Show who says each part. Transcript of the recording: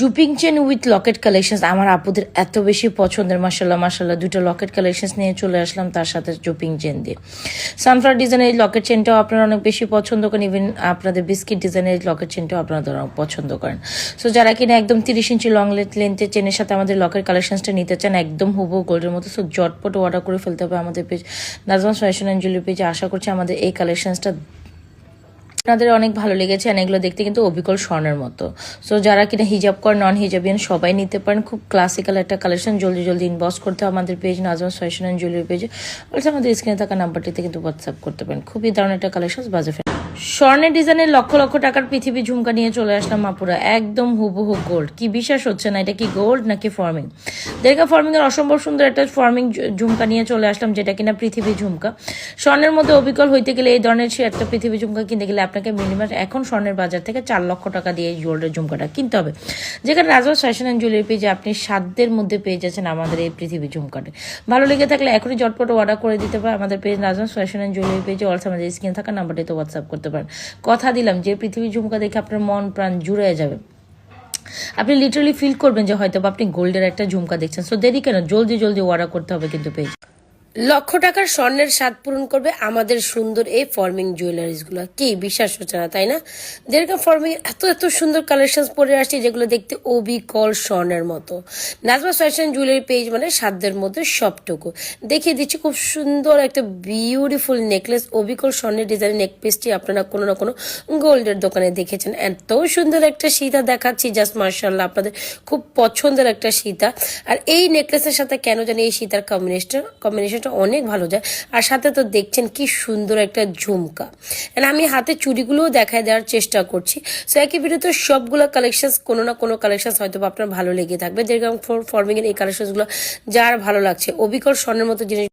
Speaker 1: জুপিং chain with locket collection আমার আপুদের এত বেশি পছন্দের মাসাল্লাহ মাসাল্লাহ দুটো লকেট কালেকশন নিয়ে চলে আসলাম তার সাথে জুপিং চেন দিয়ে সানফ্লাওয়ার ডিজাইনের এই লকেট চেনটাও আপনারা অনেক বেশি পছন্দ করেন ইভেন আপনাদের বিস্কিট ডিজাইনের লকেট চেনটাও আপনারা অনেক পছন্দ করেন। সো যারা কিনা একদম তিরিশ ইঞ্চি লং লেন্থের চেনের সাথে আমাদের লকেট কালেকশনসটা নিতে চান, একদম হুবু গোল্ডের মতো। সো জটপট অর্ডার করে ফেলতে হবে আমাদের page Najmas fashion and jewellery পেজে আশা করছি আমাদের এই কালেকশনসটা আপনাদের অনেক ভালো লেগেছে and এগুলো দেখতে কিন্তু অবিকল স্বর্ণের মতো। সো যারা কিনা হিজাব করেন নন হিজাবিয়ান সবাই নিতে পারেন। খুব ক্লাসিক্যাল একটা কালেকশন জলদি জলদি ইনবক্স করতে হবে আমাদের page Najmas fashion and jewellery পেজে অলসো আমাদের স্ক্রিনে থাকা নাম্বারটিতে কিন্তু হোয়াটসঅ্যাপ করতে পারেন। খুবই দারুণ একটা কালেকশন বাজে স্বর্ণের ডিজাইনের লক্ষ লক্ষ টাকার পৃথিবী ঝুমকা নিয়ে চলে আসলাম মাপুরা একদম হুবহু গোল্ড কি বিশ্বাস হচ্ছে না? এটা কি গোল্ড নাকি ফর্মিং দেরকা ফর্মিং এর অসম্ভব সুন্দর একটা ফর্মিং ঝুমকা নিয়ে চলে আসলাম, যেটা কিনা পৃথিবী ঝুমকা। স্বর্ণের মধ্যে অবিকল হইতে গেলে এই ধরনের সে একটা পৃথিবী ঝুমকা কিনতে গেলে আপনাকে মিনিমাম এখন স্বর্ণের বাজার থেকে চার লক্ষ টাকা দিয়ে এই গোল্ডের ঝুমকাটা কিনতে হবে। যেখানে রাজবাস ফ্যাশন অ্যান্ড জুয়েলারি পেজে আপনি সাধ্যের মধ্যে পেয়ে যাচ্ছেন আমাদের এই পৃথিবী ঝুমকাটা। ভালো লেগে থাকলে এখনই জটপট অর্ডার করে দিতে পারে আমাদের পেজ রাজবাস ফ্যাশন অ্যান্ড জুয়েলারি পেজে অলসো আমাদের স্ক্রিনে থাকা নাম্বারটিতে হোয়াটসঅ্যাপ করতে পারেন। কথা দিলাম, যে পৃথিবী ঝুমকা দেখে আপনার মন প্রাণ জুড়ে যাবে। আপনি লিটারালি ফিল করবেন যে হয়তো আপনি গোল্ডের একটা ঝুমকা দেখছেন। সো দেরি কেন? জলদি জলদি ওয়ারা করতে হবে কিন্তু পেজ
Speaker 2: লক্ষ টাকার স্বর্ণের স্বাদ পূরণ করবে আমাদের সুন্দর এই ফর্মিং জুয়েলারিসগুলো। কি বিশ্বাস হচ্ছে না, তাই না? যেরকম ফর্মিং এত এত সুন্দর কালেকশন পরে আসছে যেগুলো দেখতে অবিকল স্বর্ণের মতো। নাজমা ফ্যাশন জুয়েলারি পেজ মানে সাধ্যের মধ্যে সবটুকু। দেখিয়ে দিচ্ছি খুব সুন্দর একটা বিউটিফুল নেকলেস অবিকল স্বর্ণের ডিজাইন নেক পিসটি আপনারা কোনো না কোনো গোল্ডের দোকানে দেখেছেন। এত সুন্দর একটা সীতা দেখাচ্ছি জাস্ট মার্শাল্লাহ আপনাদের খুব পছন্দের একটা সীতা। আর এই নেকলেসের সাথে কেন জানি এই সীতার কম্বিনেশন কম্বিনেশন কম্বিনেশনটা অনেক ভালো যায়। আর সাথে তো দেখছেন কি সুন্দর একটা ঝুমকা। এন্ড আমি হাতে চুড়িগুলোও দেখায় দেওয়ার চেষ্টা করছি। সো একই ভিডিওতে সবগুলো কালেকশন কোনো না কোনো কালেকশন হয়তো আপনার ভালো লেগে থাকবে। যেরকম ফর্মিং এর এই কালেকশনসগুলো যার ভালো লাগছে। অবিকল স্বর্ণের মতো জিনিস